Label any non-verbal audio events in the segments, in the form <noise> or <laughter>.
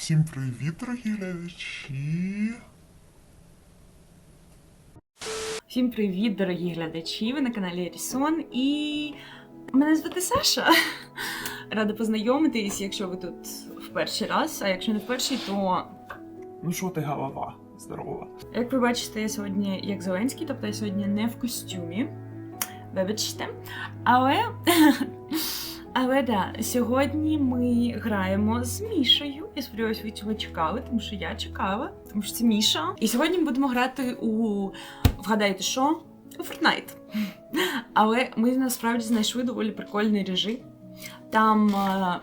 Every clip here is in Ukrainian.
Всім привіт, дорогі глядачі. Всім привіт, дорогі глядачі! Ви на каналі Рісон і мене звати Саша. <laughs> Рада познайомитись, якщо ви тут в перший раз, а якщо не в перший, то Ну що ти голова? Здорова. як ви бачите, я сьогодні як Зеленський, тобто я сьогодні не в костюмі. Вибачте. Але. <laughs> Але да, сьогодні ми граємо з Мішою. Я сподіваюся, ви цього чекали, тому що я чекала, тому що це Міша. І сьогодні ми будемо грати у вгадайте що? У Fortnite. Але ми насправді знайшли доволі прикольний режим. Там. е,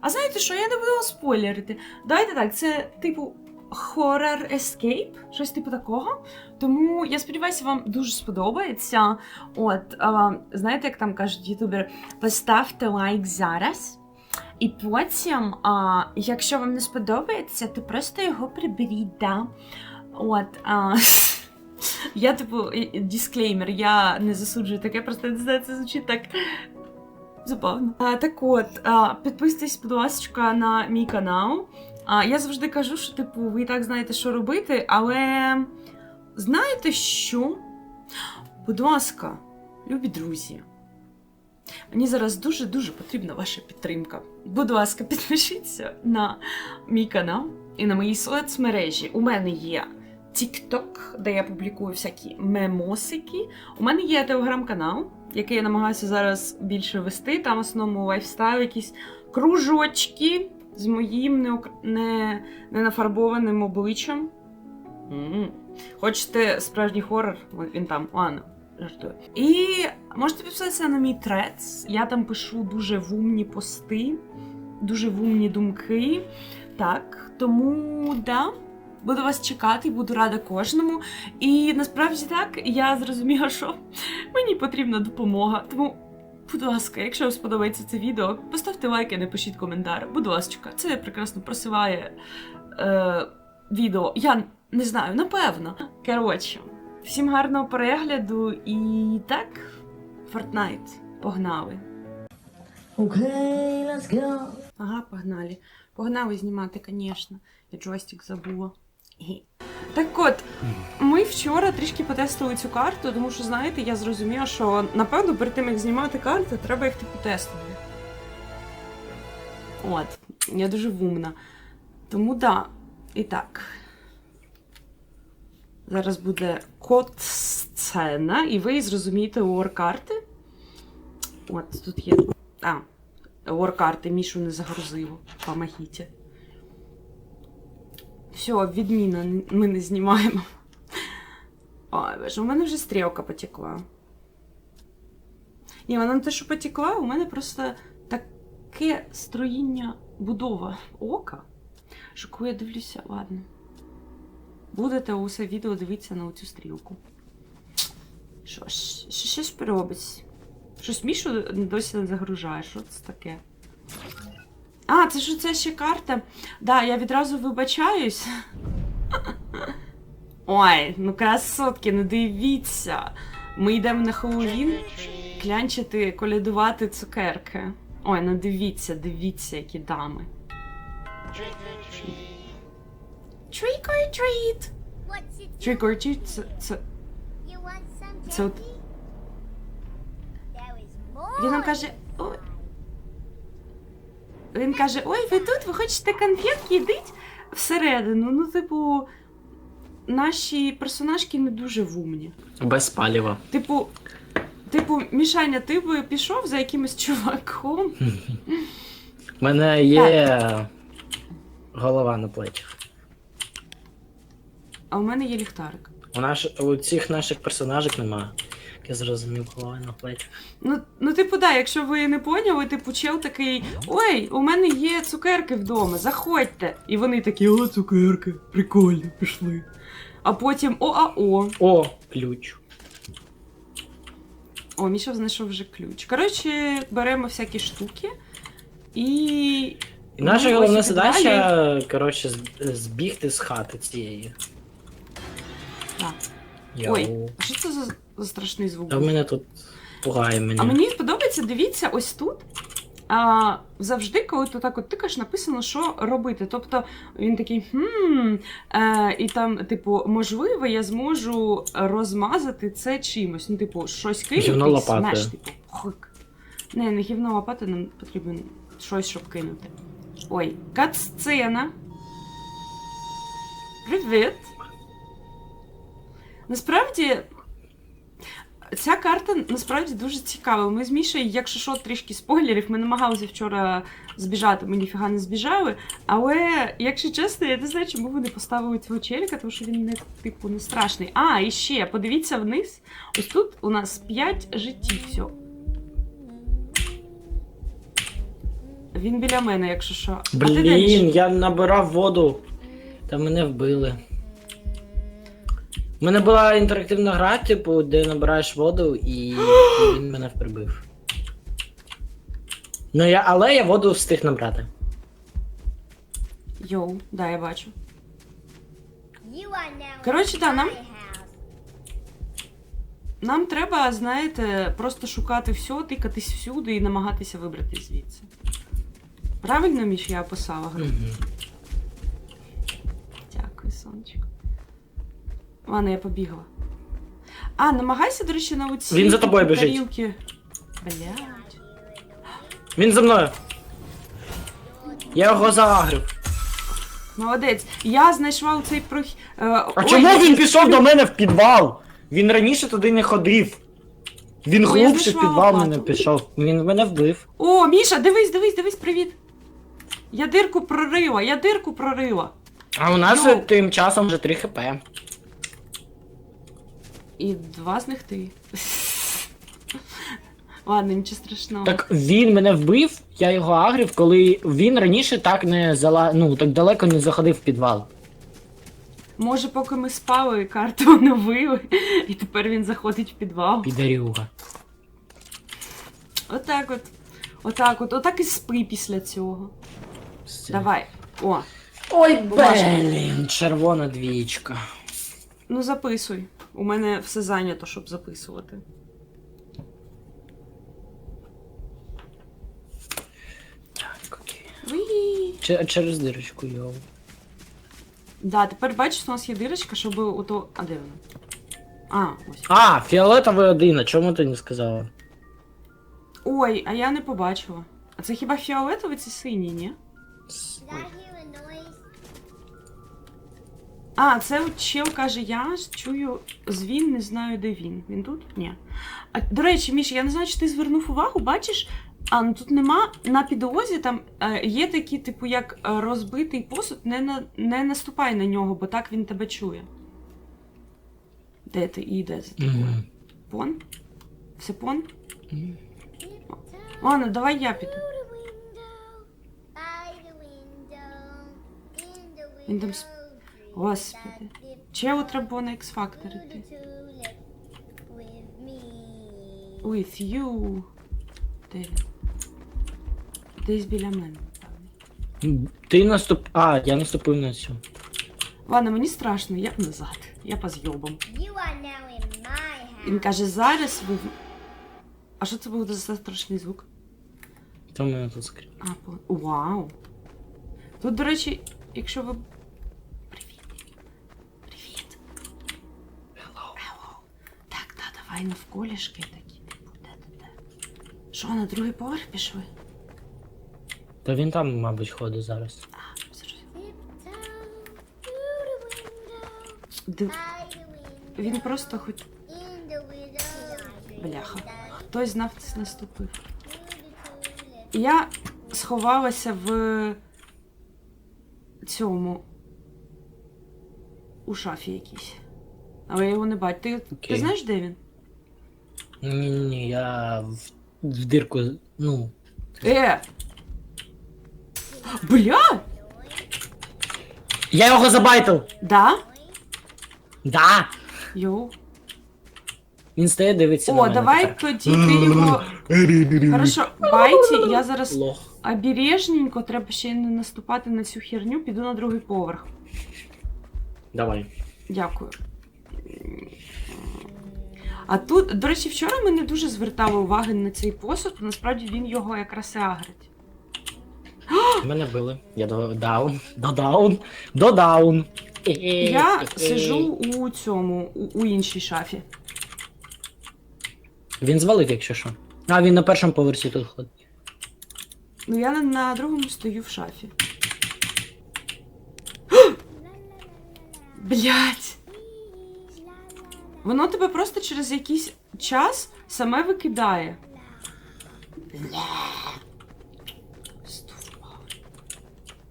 А знаєте що, я не буду спойлерити. Давайте так, це типу Horror Escape, щось типу такого. Тому я сподіваюся, вам дуже сподобається. От, знаєте, як там кажуть ютубери, поставте лайк зараз. І потім, якщо вам не сподобається, то просто його приберіть, да? От, а, <laughs> я, типу, дисклеймер, я не засуджую таке, просто не знаю, це звучить так забавно. А, так от, а, підписуйтесь, будь ласка, на мій канал. А, я завжди кажу, що, типу, ви і так знаєте, що робити, але знаєте що? Будь ласка, любі друзі. Мені зараз дуже-дуже потрібна ваша підтримка. Будь ласка, підпишіться на мій канал і на мої соцмережі. У мене є TikTok, де я публікую всякі мемосики. У мене є телеграм-канал, який я намагаюся зараз більше вести. Там в основному лайфстайл, якісь кружочки з моїм неок- не, не нафарбованим обличчям. М. Хочете справжній хорор? Він там, ладно, жартую. І можете підписатися на мій трец. Я там пишу дуже вумні пости, дуже вумні думки. Так, тому да. Буду вас чекати, буду рада кожному. І насправді так, я зрозуміла, що мені потрібна допомога. Тому, будь ласка, якщо вам сподобається це відео, поставте лайки, напишіть коментар. Будь ласка, це прекрасно просиває е, відео. Я не знаю, напевно. Коротше, всім гарного перегляду і так, Fortnite, погнали. Okay, let's go. Ага, погнали. Погнали знімати, звісно. Я джойстик забула. Так от, ми вчора трішки потестили цю карту, тому що, знаєте, я зрозуміла, що напевно перед тим, як знімати карти, треба їх типу тестувати. От, я дуже вумна. Тому да. І так. Зараз буде код сцена, і ви зрозумієте лор карти. От, тут є. А, лор карти Мішу не загрузило. Помогіть. Все, відміна, ми не знімаємо. Ой, боже, у мене вже стрілка потекла. Ні, вона не те, що потекла, у мене просто таке строїння будова ока, що коли я дивлюся, ладно. Будете усе відео дивитися на оцю стрілку. Що ж, що ж робить? Щось Мішу досі не загружає, що це таке? А, це ж це ще карта. Да, я відразу вибачаюсь. Ой, ну красотки, ну дивіться. Ми йдемо на Хеллоуін клянчити, колядувати цукерки. Ой, ну дивіться, дивіться, які дами. Trick or treat! Trick or treat, це, це, це от. Він нам каже, ой. Він каже: Ой, ви тут, ви хочете конфетки, йдіть всередину. Ну, типу, наші персонажки не дуже вумні. Без паліва. Типу, типу, Мішаня, ти би пішов за якимось чуваком. У мене є голова на плечах. А у мене є ліхтарик. У, наш... у цих наших персонажів немає. Я зрозумів, голова на плечах. Ну, ну, типу, да, якщо ви не поняли, типу, чел такий: Ой, у мене є цукерки вдома, заходьте. І вони такі, о, цукерки, прикольно, пішли. А потім о-а-о. О, ключ. О, Міша знайшов вже ключ. Коротше, беремо всякі штуки і. І наша головна задача, коротше, збігти з хати цієї. Так. Ой, а що це за, за страшний звук? А в мене тут пугає мене. А мені подобається, дивіться, ось тут. а, завжди, коли ти так от тикаєш, написано, що робити. Тобто він такий хм, е, і там, типу, можливо, я зможу розмазати це чимось. Ну, типу, щось кинути Гівно смеш, типу, хук. Не, не гівно лопати, нам потрібен щось, щоб кинути. Ой, кат-сцена. Привіт. Насправді, ця карта насправді дуже цікава. Ми з Мішею, якщо що, трішки спойлерів, ми намагалися вчора збіжати, ми ніфіга не збіжали. Але, якщо чесно, я не знаю, чому вони поставили цього челіка, тому що він не типу не страшний. А, і ще, подивіться вниз. Ось тут у нас 5 життів всього. Він біля мене, якщо що. А ти? Блін, я набирав воду, та мене вбили. У мене була інтерактивна гра, типу, де набираєш воду і <gasps> він мене прибив. Ну я, але я воду встиг набрати. Йоу, да, я бачу. Коротше, да, нам- Нам треба, знаєте, просто шукати все, тикатись всюди і намагатися вибрати звідси. Правильно, Міш, я описала гру? Мгм. Дякую, сонечко. Ладно, я побігла. А, намагайся, до речі, на оці Він за тобою біжить. тарілки. Блядь. Він за мною. Я його заагрив. Молодець. Я знайшла цей прохід. А чому він пішов до мене в підвал? Він раніше туди не ходив. Він Бо я глубше в знайшла підвал лопату. мене пішов. Він мене вбив. О, Міша, дивись, дивись, дивись, привіт. Я дирку прорила, я дирку прорила. А у нас Йоу. тим часом вже 3 хп. І два з них ти. Ладно, нічого страшного. Так він мене вбив, я його агрив, коли він раніше так не зала... ну, так далеко не заходив в підвал. Може, поки ми спали, карту <laughs> оновили, і тепер він заходить в підвал. Підарюга. Отак от. Отак от. Отак і спи після цього. Все. Давай. О, Ой, Бумажка. блін, червона двічка. ну записуй. У мене все зайнято, щоб записувати. Так, окей. Че- через дирочку йоу. Да, тепер бачиш, у нас є дирочка, щоб ото. А де вона? А, ось. А, фіолетовий один, а чому ти не сказала? Ой, а я не побачила. А це хіба фіолетовий чи синій, ні? Noise? А, це от чел каже, я чую звін, не знаю, де він. Він тут? Ні. А, до речі, Міш, я не знаю, чи ти звернув увагу, бачиш, а ну тут нема на підлозі, там е, є такі, типу, як е, розбитий посуд, не, на, не наступай на нього, бо так він тебе чує. Де ти і де за тобою? Мгм. Пон? Все пон? Мгм. Ладно, давай я піду. Він там сп- Господи. Челу треба було на X-Factor йти. With you. Де він? Десь біля мене. Ти наступ. А, я наступив на цю. Ладно, мені страшно, я назад. Я по зйобам. You are now in my Він каже, зараз ви. А що це був за страшний звук? То мене тут скріп. А, по... Вау. Тут, до речі, якщо ви. Привіт. Привіт. Hello. Hello. Так, та, давай навколішки такі. Де де де. Що, на другий поверх пішли? Та він там, мабуть, ходить зараз. А, Див... window, Він просто хоч. Бляха. Хтось знав це наступив. Я сховалася в цьому. У шафі якійсь. Але я його не бачу. Ти, ти Окей. знаєш, де він? Ні, ні, я в, в дирку, ну. Е! Бля! Я його забайтив! Да? Да! Йоу. Він стає, дивиться на О, мене давай тепер. тоді ти його. Хорошо, байті, я зараз Лох. обережненько, треба ще й не наступати на цю херню, піду на другий поверх. Давай. Дякую. А тут, до речі, вчора ми не дуже звертали уваги на цей посуд, насправді він його якраз і агрить. <gasps> Мене били. Я до даун. До даун. До даун. Я сижу у цьому, у, у іншій шафі. Він звалив, якщо що. А, він на першому поверсі тут ходить. Ну я на, на другому стою в шафі. <gasps> Блять! Воно тебе просто через якийсь час саме викидає.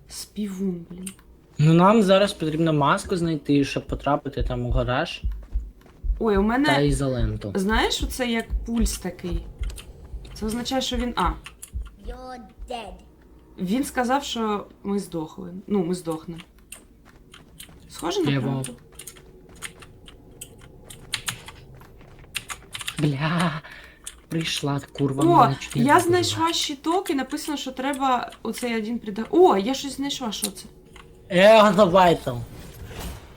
Співун, блін. Ну нам зараз потрібно маску знайти, щоб потрапити там у гараж Ой, у та мене. ізоленту. Знаєш, оце як пульс такий. Це означає, що він. А, You're dead. він сказав, що ми здохли. Ну, ми здохнемо. Схоже на правду? Бля. Прийшла курва. О, я вбила. знайшла щиток і написано, що треба оцей один прида. О, я щось знайшла, що це? Я його забайтив.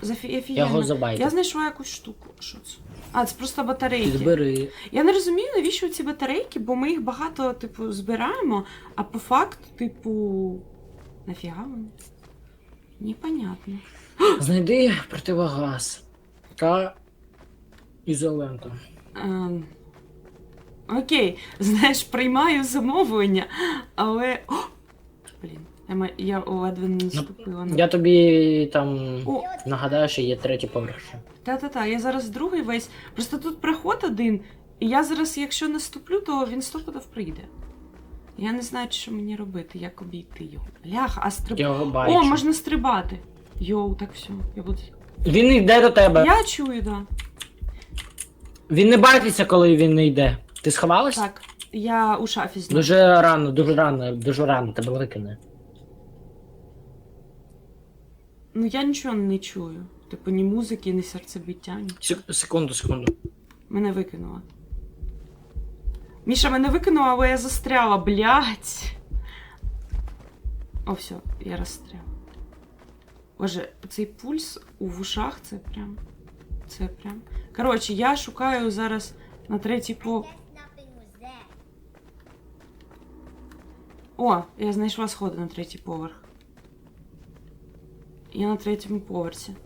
Зафі... Я його забайтив. Я знайшла якусь штуку. Що це? А, це просто батарейки. Підбери. Я не розумію, навіщо ці батарейки, бо ми їх багато, типу, збираємо, а по факту, типу. Нафіга вони? Непонятно. Знайди противогаз. Та ізоленту. Ем... Окей, знаєш, приймаю замовлення, але. О! Блін, я, ма- я ледве не наступила на. Я тобі там О, нагадаю, що є третій поверх. Та-та-та, я зараз другий весь. Просто тут проход один, і я зараз, якщо наступлю, то він стопудов прийде. Я не знаю, що мені робити, як обійти його. Бляха, а стриб... Я його бачу. О, можна стрибати. Йоу, так все. Я буду. Він йде до тебе. Я чую, да. Він не байтиться, коли він не йде. Ти сховалась? Так, я у шафі знаю. Дуже рано, дуже рано, дуже рано тебе викине. Ну я нічого не чую. Типу, ні музики, ні серцебиття, ні. Сек- Секунду, секунду. Мене викинула. Міша, мене викинула, але я застряла, блядь. О, все, я розстряла. Боже, цей пульс у вушах це прям. Це прям. Коротше, я шукаю зараз на третій по. О, я знайшла сходи на третій поверх. Я на третьому поверсі.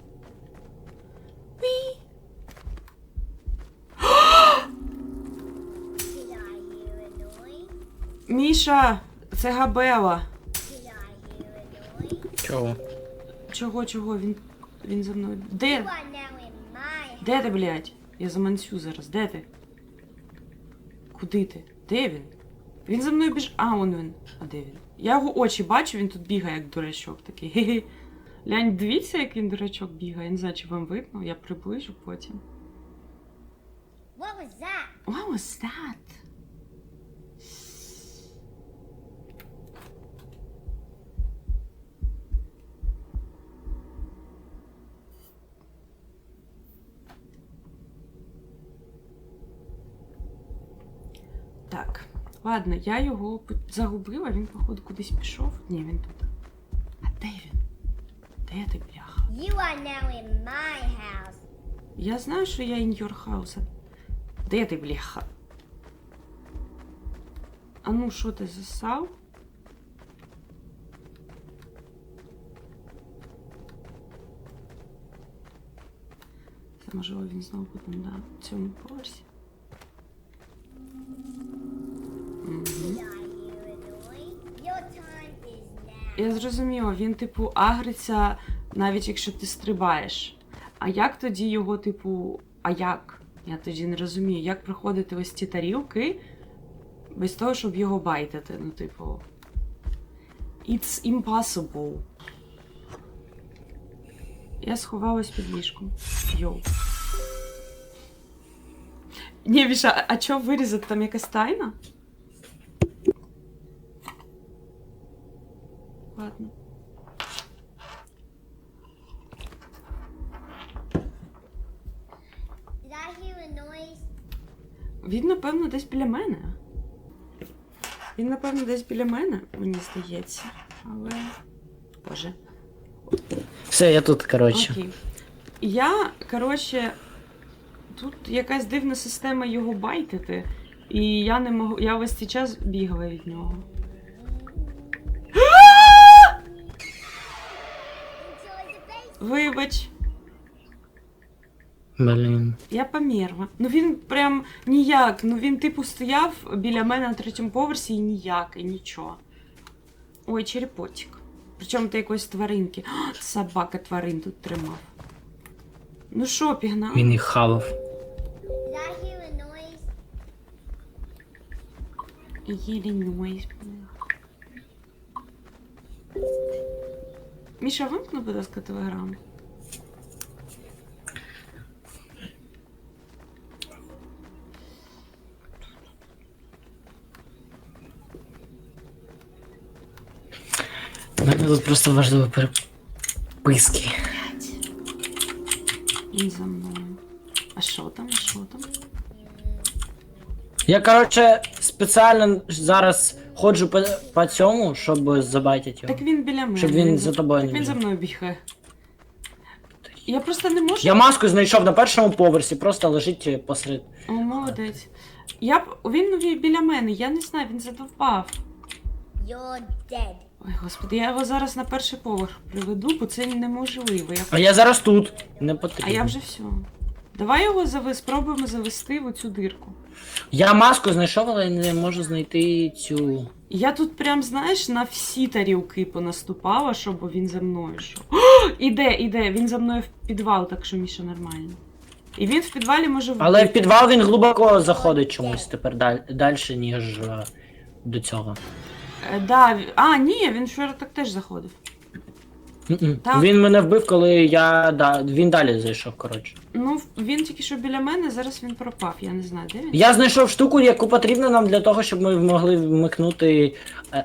<gasps> Міша, це Габела. Чого? Чого, чого? Він. Він за мною. Де? You are now in my Де ти, блядь? Я заманцю зараз. Де ти? Куди ти? Де він? Він за мною біж. А, он він. А де він? Я його очі бачу, він тут бігає, як дурачок такий. Хе-хе. Лянь, дивіться, як він дурачок бігає. Я не знаю, чи вам видно, я приближу потім. What was that? What was that? Так, ладно, я його загубила, він, походу, кудись пішов. Ні, він тут. А де він? Де ти, бляха? You are now in my house. Я знаю, що я in your house. Де ти, бляха? А ну, що ти засав? Це можливо він знову буде на цьому поверсі. Я зрозуміла, він, типу, агриться, навіть якщо ти стрибаєш. А як тоді його, типу, а як? Я тоді не розумію, як проходити ось ці тарілки без того, щоб його байтити. Ну, типу. It's impossible. Я сховалась під ліжком. Йоу. Ні, Віша, а, чого вирізати там якась тайна? Noise? Він, напевно, десь біля мене. Він, напевно, десь біля мене, мені здається. Але. Боже. Все, я тут, коротше. Окей. Я, коротше, Тут якась дивна система його байтити, і я не можу. Я весь цей час бігала від нього. Вибач, Блін. я померла. Ну він прям ніяк. Ну він типу стояв біля мене на третьому поверсі і ніяк, і нічого. Ой, черепотик. Причому ти якоїсь тваринки. А, собака тварин тут тримав. Ну що, пігнав? Він їх noise? Єлі нойс. Міша, вимкни, будь ласка, телеграм. У мене тут просто важливі переписки. Він за мною. А що там? А що там? Я, коротше, спеціально зараз ходжу по, по цьому, щоб забайтити його. Так він біля мене. Щоб він за тобою Так не він за мною бігає. Я просто не можу. Я маску знайшов на першому поверсі, просто лежить е, посеред. О, молодець. Я б. Він бі- біля мене, я не знаю, він задовбав. You're dead. Ой, господи, я його зараз на перший поверх приведу, бо це неможливо. Я... А я зараз тут. Не потрібно. А я вже все. Давай його зави... спробуємо завести в оцю дирку. Я маску знайшов, але не можу знайти цю. Я тут прям, знаєш, на всі тарілки понаступала, щоб він за мною йшов. О, іде, іде, він за мною в підвал, так що Міша нормально. І він в підвалі може вбити. Але в підвал він глибоко заходить чомусь тепер далі, ніж е, до цього. Е, Да, а, ні, він вчора так теж заходив. Так. Він мене вбив, коли я. Да... Він далі зайшов, коротше. Ну, він тільки що біля мене, зараз він пропав, я не знаю, де він. Я знайшов штуку, яку потрібно нам для того, щоб ми могли вмикнути. е,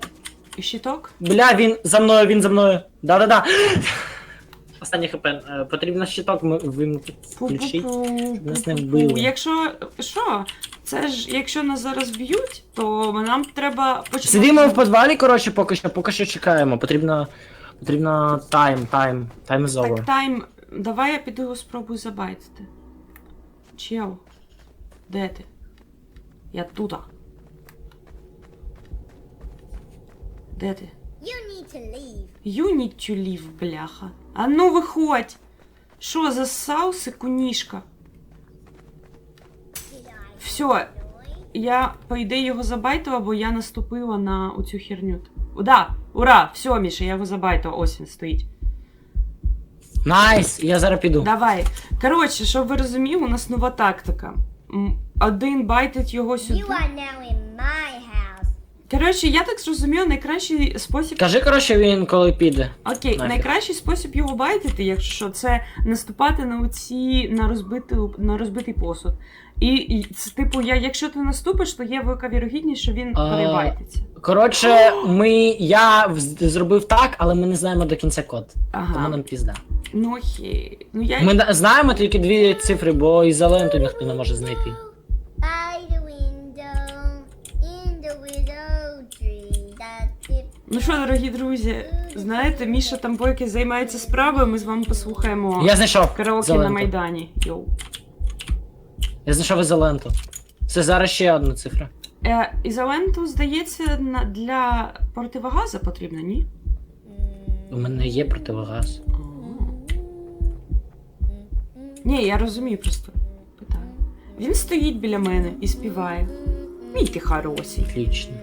І щиток? Бля, він за мною, він за мною. Да-да-да. <gasps> Останній хп. Е, Потрібно щиток ми- вимкнути. Пу-пу-пу, нас не пу-пу-пу. вбили. Якщо. Що? Це ж, якщо нас зараз б'ють, то нам треба почати. Сидимо в підвалі, коротше, поки що, поки що чекаємо. Потрібно. Потрібно тайм, тайм. Тайм. Так, тайм. Давай я піду його спробую забайтити. Чел. Де ти? Я тут. Де ти? You need to leave. You need to leave, бляха. А ну виходь! Що за сауси, кунішка? Did I Все, я по ідеї його забайтила, бо я наступила на оцю херню. Да, ура! Все, Міша, я його забайту, Ось він стоїть. Найс! Я зараз піду. Давай. Коротше, щоб ви розуміли, у нас нова тактика. М, Один байтить його сюди. You are now in my. Коротше, я так зрозуміла, найкращий спосіб. Кажи, коротше, він коли піде. Окей, нафіг. найкращий спосіб його байтити, якщо що, це наступати на оці на розбиту на розбитий посуд. І, і це, типу, я, якщо ти наступиш, то є велика вірогідність, що він А, перебайтиться. Коротше, ми. Я вз- зробив так, але ми не знаємо до кінця код. Тому Ага. нам пізда. Ну окей. Ну я Ми на- знаємо тільки дві цифри, бо і зелену ніхто не може знайти. Ну що, дорогі друзі, знаєте, Міша там поки займається справою, ми з вами послухаємо Я знайшов. караоке на Майдані. Йоу. Я знайшов ізоленту. Це зараз ще одна цифра. Е, ізоленту, здається, на, для противогаза потрібно, ні? У мене є противогаз. О. Ні, я розумію просто. Питаю. Він стоїть біля мене і співає. Мій ти хороший. Отлично.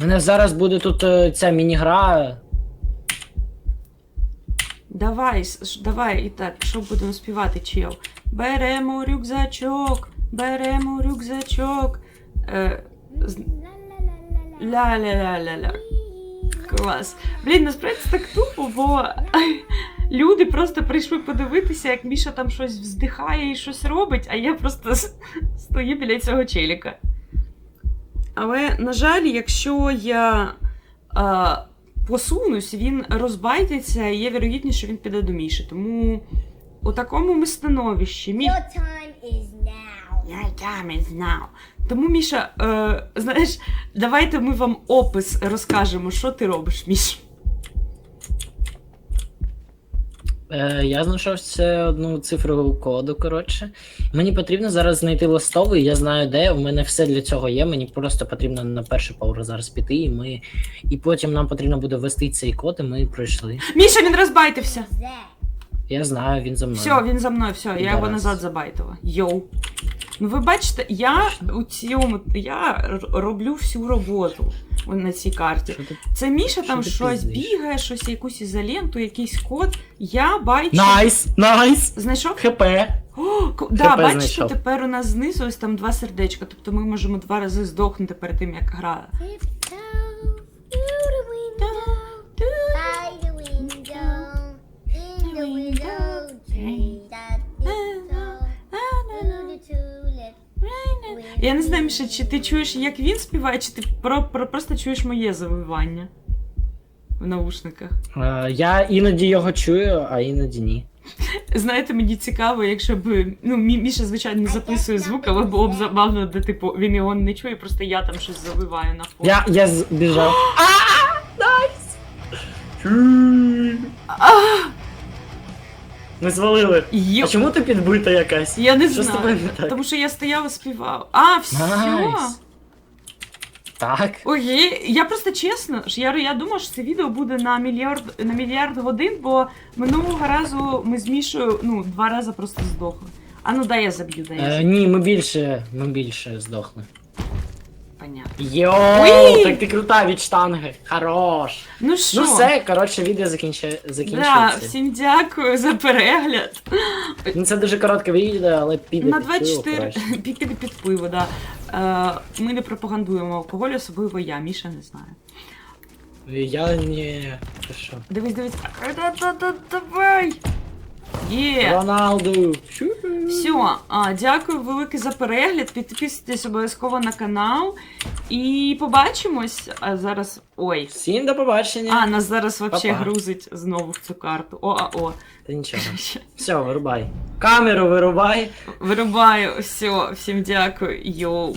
У мене зараз буде тут е, ця міні-гра. Давай, давай, і так, що будемо співати, чел? Беремо рюкзачок, беремо рюкзачок. Е, Ля-ля-ля-ля-ля. Клас. Блін, насправді це так тупо, бо <laughs> люди просто прийшли подивитися, як Міша там щось вздихає і щось робить, а я просто стою біля цього челіка. Але, на жаль, якщо я а, посунусь, він розбайтиться, і є вірогідність, що він піде до Міші. Тому у такому ми становищі. Мі... Your time is now. Your time is now. Тому, Міша, е, знаєш, давайте ми вам опис розкажемо, що ти робиш, Міш. Е, я знайшов це одну цифру коду, коротше. Мені потрібно зараз знайти листовий, я знаю де, у мене все для цього є. Мені просто потрібно на перший поверх зараз піти, і ми. І потім нам потрібно буде ввести цей код, і ми пройшли. Міша, він розбайтився. Я знаю, він за мною. Все, він за мною, все, я його назад забайтила. Йоу. Ну ви бачите, я у цьому я роблю всю роботу на цій карті. Це Міша там щось пиздиш? бігає, щось якусь ізоленту, якийсь код. Я бачу. Найс! Найс! Знайшов? ХП! О, да, ХП бачите, знайшов. тепер у нас знизу ось там два сердечка. Тобто ми можемо два рази здохнути перед тим, як гра. Я не знаю, Міша, чи ти чуєш, як він співає, чи ти про, про, просто чуєш моє завивання в наушниках. Е, я іноді його чую, а іноді ні. Знаєте, мені цікаво, якщо б ну Мі- Міша, звичайно, не записує звук, але було б забавно, де типу він його не чує, просто я там щось завиваю на фоні. Я, я збіжав. <gasps> Ми звалили. Йо- А чому ти підбита якась? Я не Що з тобою знаю. не так? Тому що я стояв і співав. А, все. Найс. Так. Окей, я просто чесно, ж я, я думала, що це відео буде на мільярд на мільярд годин, бо минулого разу ми з Мішою ну, два рази просто здохли. А ну дай я заб'ю, дай я Е, заб'ю. ні, ми більше, ми більше здохли. Понятно. Йоу, так ти крута від штанги. Хорош. Ну що? Ну все, коротше, відео закінчує, да, закінчується. всім дякую за перегляд. <laughs> Ну це дуже коротке відео, але піде На під пиво 24 краще. <laughs> під пиво, да. Е, ми не пропагандуємо алкоголь, особливо я, Міша не знає. Я не. Ти що? Дивись, дивись. А, да, да, да, давай! Є! Роналду. Все, а, дякую велике за перегляд. Підписуйтесь обов'язково на канал. І побачимось. А зараз. Ой. Всім до побачення. А, нас зараз вообще Па-па. грузить знову в цю карту. О, а о. Та нічого. <laughs> Все, вирубай. Камеру вирубай. Вирубаю. Все, всім дякую. Йоу.